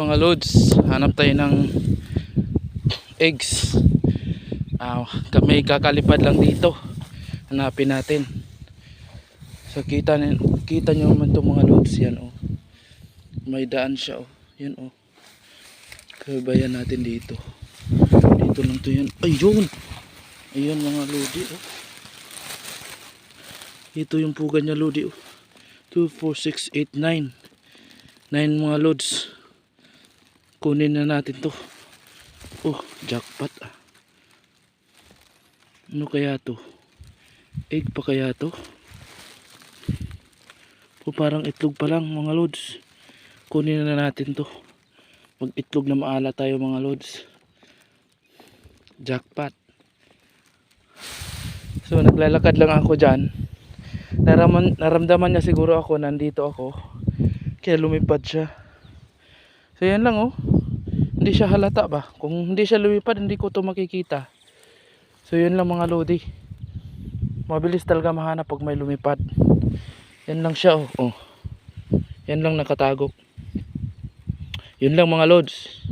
mga loads, hanap tayo ng eggs. Ah, kami kakalipad lang dito. Hanapin natin. So kita kita niyo naman tong mga loads yan oh. May daan siya oh. Yan oh. Kabayan natin dito. Dito lang to yan. Ayun. Ayun mga lodi oh. Ito yung puga niya lodi oh. 2, 4, 6, 8, 9. 9 mga loads. Kunin na natin to. Oh, jackpot. Ano kaya to? Egg pa kaya to? O parang itlog pa lang mga loads. Kunin na natin to. Mag itlog na maala tayo mga loads. Jackpot. So naglalakad lang ako dyan. Naraman, naramdaman niya siguro ako nandito ako. Kaya lumipad siya. So yan lang oh. Hindi siya halata ba? Kung hindi siya lumipad, hindi ko to makikita. So yun lang mga lodi. Mabilis talaga mahanap pag may lumipad. Yan lang siya oh. oh. Yan lang nakatago. Yun lang mga lods.